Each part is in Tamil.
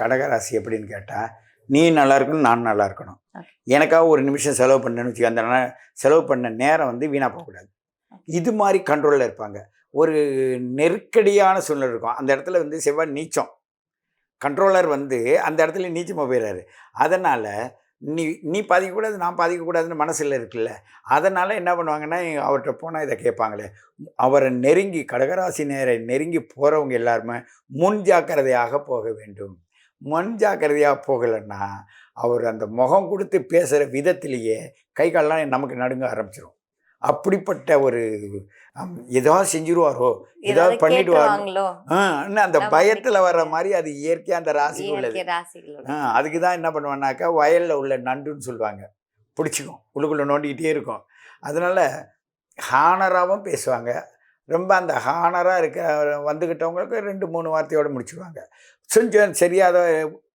கடகராசி எப்படின்னு கேட்டால் நீ நல்லா இருக்கணும் நான் நல்லா இருக்கணும். எனக்காக ஒரு நிமிஷம் செலவு பண்ணேன்னு வச்சுக்க அந்த செலவு பண்ண நேரம் வந்து வீணாக போகக்கூடாது. இது மாதிரி கண்ட்ரோலில் இருப்பாங்க. ஒரு நெருக்கடியான சூழ்நிலை இருக்கும். அந்த இடத்துல வந்து செவ்வாய் நீச்சம். கண்ட்ரோலர் வந்து அந்த இடத்துல நீச்சமாக போயிடுறாரு அதனால் நீ நீ பாதிக்கக்கூடாது நான் பாதிக்கக்கூடாதுன்னு மனசில் இருக்குல்ல. அதனால் என்ன பண்ணுவாங்கன்னா அவர்கிட்ட போனால் இதை கேட்பாங்களே. அவரை நெருங்கி கடகராசி நேரை நெருங்கி போகிறவங்க எல்லாருமே முன் ஜாக்கிரதையாக போக வேண்டும். முன் ஜாக்கிரதையாக போகலைன்னா அவர் அந்த முகம் கொடுத்து பேசுகிற விதத்திலேயே கை கால்லாம் நமக்கு நடுங்க ஆரம்பிச்சிடும் அப்படிப்பட்ட ஒரு ஏதாவது செஞ்சிருவாரோ ஏதாவது பண்ணிடுவாரோ. அந்த பயத்தில் வர்ற. மாதிரி அது இயற்கையாக அந்த ராசிக்கு உள்ளது. அதுக்கு தான் என்ன பண்ணுவேன்னாக்கா வயலில் உள்ள நண்டுன்னு சொல்லுவாங்க. பிடிச்சிக்கும். உள்ளுக்குள்ளே நோண்டிக்கிட்டே இருக்கும். அதனால் ஹானராகவும் பேசுவாங்க. ரொம்ப அந்த ஹானராக இருக்க வந்துக்கிட்டவங்களுக்கு ரெண்டு மூணு வார்த்தையோடு முடிச்சிடுவாங்க கொஞ்சம் சரியாத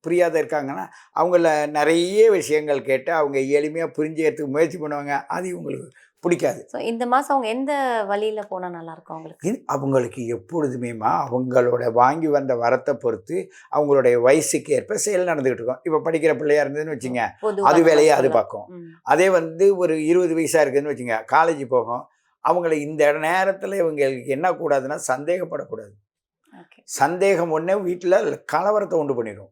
புரியாத இருக்காங்கன்னா அவங்கள நிறைய விஷயங்கள் கேட்டு அவங்க எளிமையாக புரிஞ்சுக்கிறதுக்கு முயற்சி பண்ணுவாங்க. அது இவங்களுக்கு பிடிக்காது. ஸோ இந்த மாசம் அவங்க எந்த வழியில போனா நல்லா இருக்கும் அவங்களுக்கு? இது அவங்களுக்கு எப்பொழுதுமேமா அவங்களோட வாங்கி வந்த வரத்தை பொறுத்து அவங்களுடைய வயசுக்கு ஏற்ப செயல் நடந்துகிட்டு இருக்கும் இப்போ படிக்கிற பிள்ளையா இருந்ததுன்னு வச்சுங்க அது வேலையை அது. பார்க்கும். அதே வந்து ஒரு இருபது வயசாக இருக்குதுன்னு வச்சுங்க காலேஜ் போகும். அவங்கள இந்த நேரத்தில் இவங்களுக்கு என்ன கூடாதுன்னா சந்தேகப்படக்கூடாது. சந்தேகம் ஒன்றே வீட்டில் கலவரத்தை உண்டு பண்ணிடும்